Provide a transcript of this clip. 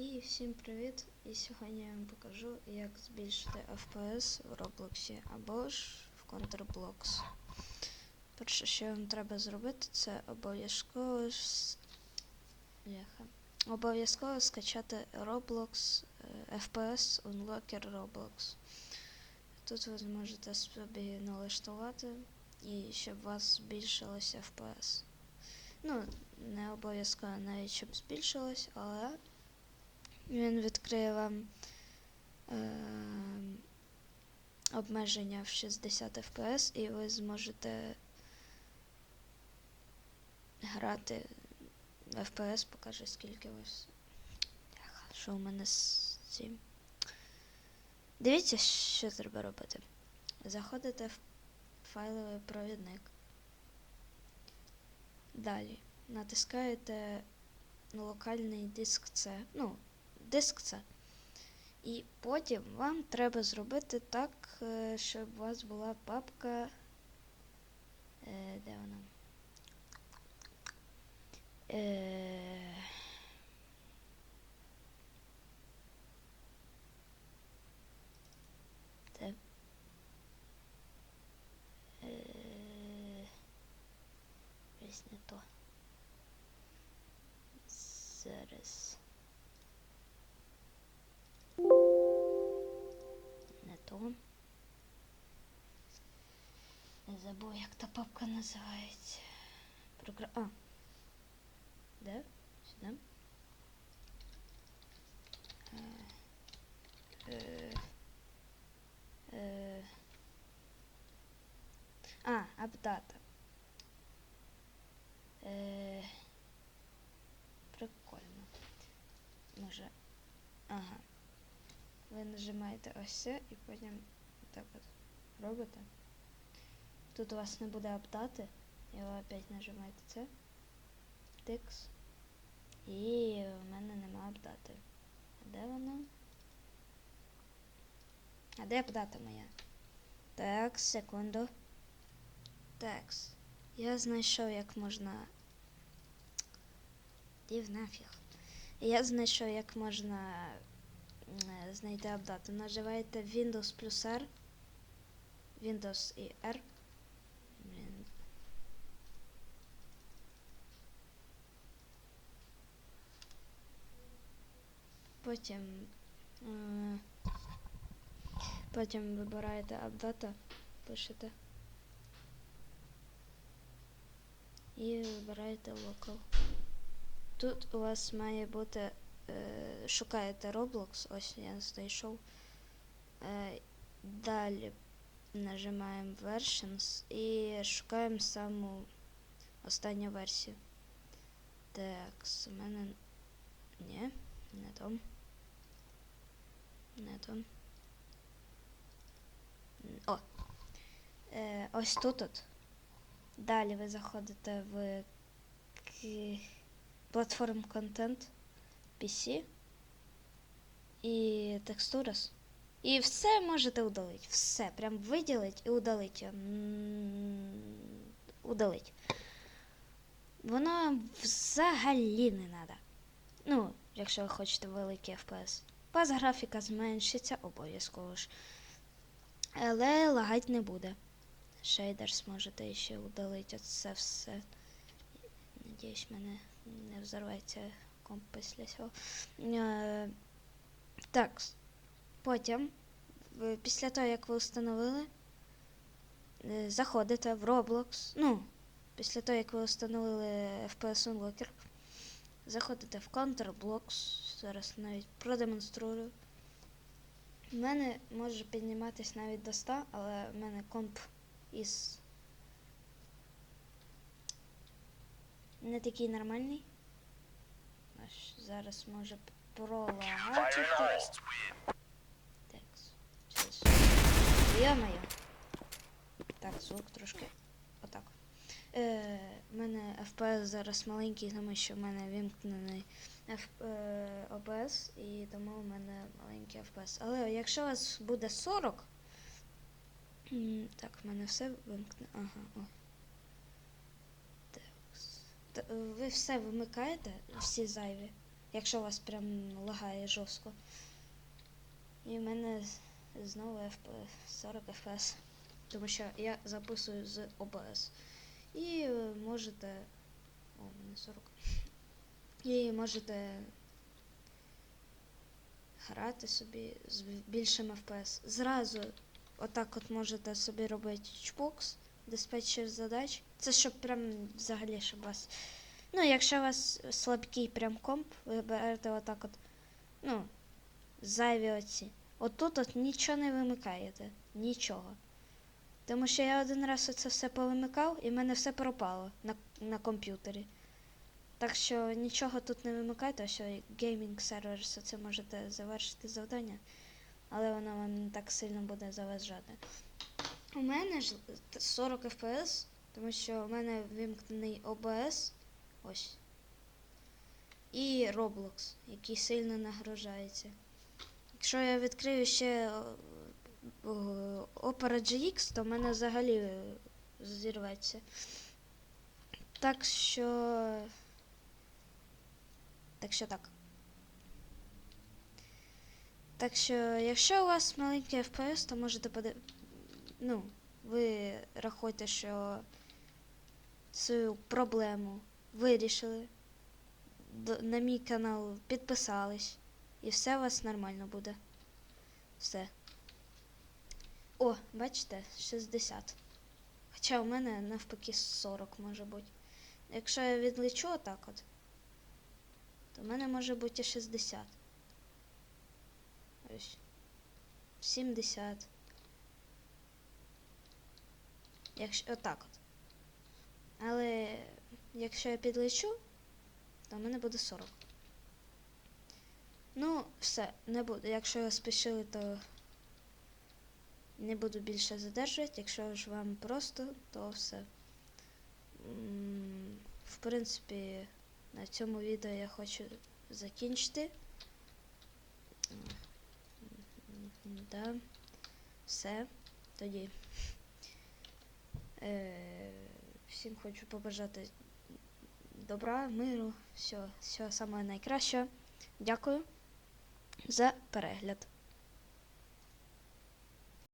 І всім привіт! І сьогодні я вам покажу, як збільшити FPS в Роблоксі або ж в Counterblocks. Перше, що вам треба зробити, це обов'язково. Обов'язково скачати Roblox е, FPS Unlocker Roblox. Тут ви зможете собі налаштувати і щоб у вас збільшилося FPS. Ну, не обов'язково навіть щоб збільшилось, але він відкриє вам е, обмеження в 60 FPS, і ви зможете грати FPS, покаже скільки вас. Що у мене з цим. Дивіться, що треба робити. Заходите в файловий провідник. Далі натискаєте локальний диск C. Ну, диск C. І потім вам треба зробити так, е, щоб у вас була папка. Е, де вона? Е? Е, не то. Зараз. Не забув, як та папка називається. Програ... А. Де? Сюди. Е, е, е. А, апдата. Е, прикольно. Може. Ага. Ви нажимаєте ось це і потім так от робите. Тут у вас не буде апдати. І ви опять нажимаєте це. Тикс. І в мене нема апдати. А де вона? А де апдата моя? Так, секунду. Такс. Я знайшов, як можна. Дів нафіг. Я знайшов, як можна е, знайти апдату. Наживаєте Windows плюс R. Windows і R. Потім. е, Потім вибираєте апдата, пишете. І вибираєте Local. Тут у вас має бути. Е, шукаєте Roblox, ось я знайшов. Е, далі нажимаємо Versions і шукаємо саму останню версію. Так, у мене. Ні, не то. Не то. М, О. Е, ось тут от. Далі ви заходите в платформ контент PC і текстурас. І все можете удалити. Все. Прям виділить і удалить. Удалить. Воно взагалі не треба. Ну, якщо ви хочете великий FPS. У вас графіка зменшиться обов'язково ж. Але лагать не буде. Шейдерс можете ще удалити це все. Надіюсь, мене не взорветься комп після цього. Е, так. Потім, після того, як ви встановили, е, заходите в Roblox. Ну, після того, як ви встановили FPS Unlocker, заходите в Counterblocks. Зараз навіть продемонструю. У мене може підніматись навіть до 100, але в мене комп із не такий нормальний. Аж зараз може пролагати. Зараз. Йо-моє. Так, звук трошки. Отак. Е, у мене FPS зараз маленький, тому що в мене вімкнений F, е, OBS, і тому у мене маленький FPS. Але якщо у вас буде 40. Так, в мене все вимкне. Ага, о. Т- Ви все вимикаєте, всі зайві. якщо вас прям лагає жорстко. І в мене знову FPS, 40 FPS. Тому що я записую з OBS. І е, можете. О, у мене 40. І можете грати собі з більшим FPS. Зразу отак от можете собі робити чпокс, диспетчер задач. Це щоб прям взагалі, щоб вас. Ну, якщо у вас слабкий прям комп, ви берете отак от, ну, зайві оці. Отут от нічого не вимикаєте. Нічого. Тому що я один раз оце все повимикав і в мене все пропало на, на комп'ютері. Так що нічого тут не вимикайте, що геймінг сервер це можете завершити завдання, але воно вам не так сильно буде заважати. У мене ж 40 FPS, тому що у мене вимкнений OBS. Ось. І Roblox, який сильно нагружається. Якщо я відкрию ще о, Opera GX, то в мене взагалі е, зірветься. Так що. Так що так. Так що, якщо у вас маленький FPS, то можете подив... Ну, ви рахуйте, що цю проблему вирішили. На мій канал підписались. І все у вас нормально буде. Все. О, бачите, 60. Хоча у мене навпаки 40 може бути. Якщо я відлечу отак от, то в мене може бути і 60. Ось. 70. Якщо отак от. Але якщо я підлечу, то в мене буде 40. Ну, все, не буду. Якщо ви спішили, то не буду більше задержувати. Якщо ж вам просто, то все. В принципі, на цьому відео я хочу закінчити. Да. Все. Тоді. Е, всім хочу побажати добра, миру, все, все саме найкраще. Дякую за перегляд.